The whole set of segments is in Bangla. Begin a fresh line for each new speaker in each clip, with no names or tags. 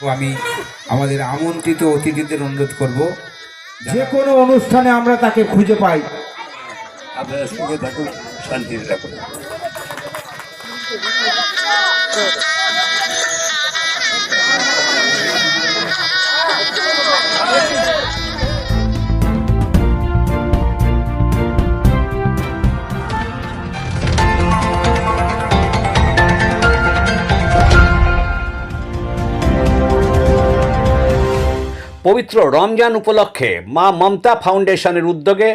তো আমি আমাদের আমন্ত্রিত অতিথিদের অনুরোধ করব
যে কোনো অনুষ্ঠানে আমরা তাকে খুঁজে পাই।
আপনারা সঙ্গে থাকুন শান্তিতে থাকুন।
পবিত্র রমজান উপলক্ষে মা মমতা ফাউন্ডেশনের উদ্যোগে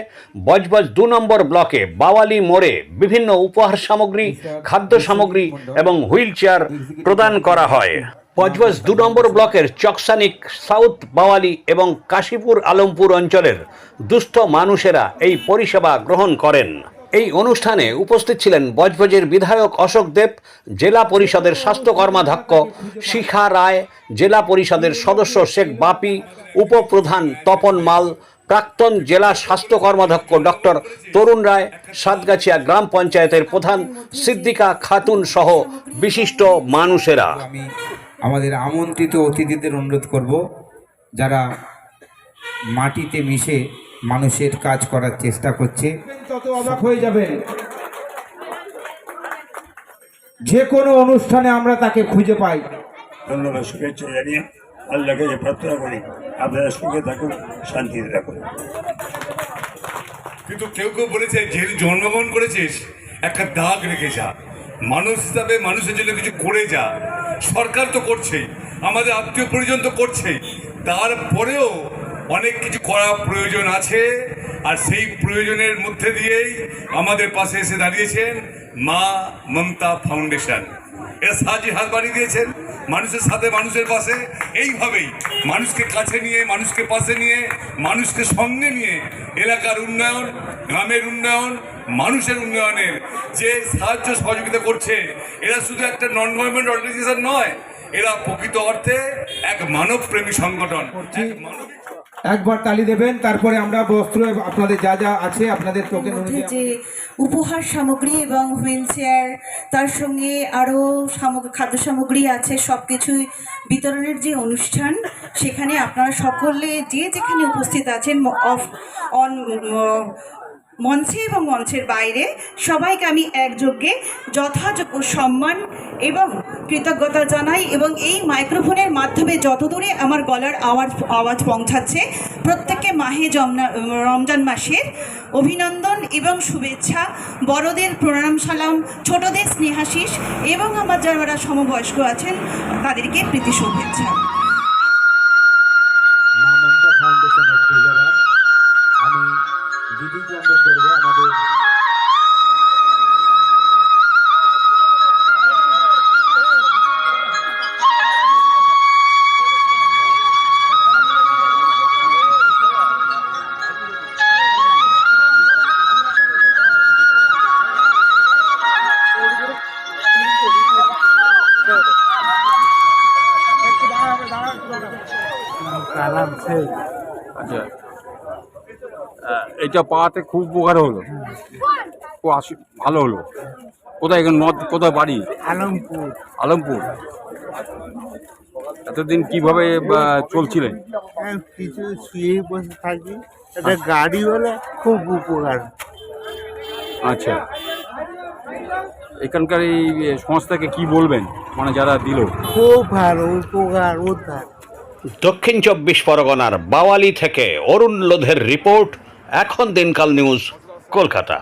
বজবজ দু নম্বর ব্লকে বাওয়ালি মোড়ে বিভিন্ন উপহার সামগ্রী, খাদ্য সামগ্রী এবং হুইল চেয়ার প্রদান করা হয়। বজবজ দু নম্বর ব্লকের চকসানিক সাউথ বাওয়ালি এবং কাশীপুর আলমপুর অঞ্চলের দুস্থ মানুষেরা এই পরিষেবা গ্রহণ করেন। এই অনুষ্ঠানে উপস্থিত ছিলেন বজবজের বিধায়ক অশোক দেব, জেলা পরিষদের স্বাস্থ্য কর্মাধ্যক্ষ শিখা রায়, জেলা পরিষদের সদস্য শেখ বাপি, উপপ্রধান তপন মাল, প্রাক্তন জেলা স্বাস্থ্য কর্মাধ্যক্ষ ডক্টর তরুণ রায়, সাতগাছিয়া গ্রাম পঞ্চায়েতের প্রধান সিদ্দিকা খাতুন সহ বিশিষ্ট মানুষেরা।
আমি আমাদের আমন্ত্রিত অতিথিদের অনুরোধ করব যারা মাটিতে মিশে মানুষের কাজ করার চেষ্টা করছে।
তত অবাক হয়ে যাবেন। যে কোনো অনুষ্ঠানে আমরা তাকে খুঁজে পাই।
ধন্যবাদ শুভেচ্ছা জানিয়ে আল্লাহকে যে প্রার্থনা করি আপনারা সুখে থাকুন শান্তিতে থাকুন।
কিন্তু কেউ কেউ বলেছে যেহেতু জন্মগ্রহণ করেছিস একটা দাগ রেখে যা। মানুষ হিসাবে মানুষের জন্য কিছু করে যা। সরকার তো করছেই আমাদের আত্মীয় পরিজন তো করছেই। তারপরেও অনেক কিছু করা প্রয়োজন আছে, আর সেই প্রয়োজনের মধ্যে দিয়েই আমাদের পাশে এসে দাঁড়িয়েছেন মা মমতা ফাউন্ডেশন। এরা সাহায্যে হাত বাড়িয়ে দিয়েছেন মানুষের সাথে মানুষের পাশে। এইভাবেই মানুষকে কাছে নিয়ে, মানুষকে পাশে নিয়ে, মানুষকে সঙ্গে নিয়ে এলাকার উন্নয়ন, গ্রামের উন্নয়ন, মানুষের উন্নয়নের যে সাহায্য সহযোগিতা করছে, এরা শুধু একটা নন গভর্নমেন্ট অর্গানাইজেশন নয়, এরা প্রকৃত অর্থে এক মানবপ্রেমী সংগঠন। এক
একবার তালি দেবেন তারপরে আমরা বস্ত্র আপনাদের যা যা আছে আপনাদের টোকেন
যে উপহার সামগ্রী এবং হুইল চেয়ার তার সঙ্গে আরও সামগ্রী খাদ্য সামগ্রী আছে সব কিছুই বিতরণের যে অনুষ্ঠান সেখানে আপনারা সকলে যে যেখানে উপস্থিত আছেন অফ অন মঞ্চে এবং মঞ্চের বাইরে সবাইকে আমি একযোগে যথাযোগ্য সম্মান এবং কৃতজ্ঞতা জানাই এবং এই মাইক্রোফোনের মাধ্যমে যতদূরে আমার গলার আওয়াজ আওয়াজ পৌঁছাচ্ছে, প্রত্যেককে মাহে জমনা, রমজান মাসের অভিনন্দন এবং শুভেচ্ছা, বড়দের প্রণাম, সালাম, ছোটদের স্নেহাশিস এবং আমার যারা সমবয়স্ক আছেন, তাদেরকে প্রীতি শুভেচ্ছা।
দিদিকে অনুরোধ করব আমাদের
আচ্ছা আহ, এটা পাওয়াতে খুব উপকার হলো। খুব আসু- ভালো হলো। কোথায় এখানে নদ কোথায় বাড়ি?
আলমপুর।
আলমপুর। এতদিন কীভাবে চলছিলেন
হ্যাঁ, কিছু শুয়ে বসে থাকি। একটা গাড়ি হলে খুব উপকার।
আচ্ছা। এখানকার এই সংস্থাকে কি বলবেন? মানে যারা দিল?
খুব ভালো উপকার উদ্ধার।
দক্ষিণ চব্বিশ পরগনার বাওয়ালি থেকে অরুণ লোধের রিপোর্ট। এখন দিনকাল নিউজ কলকাতা।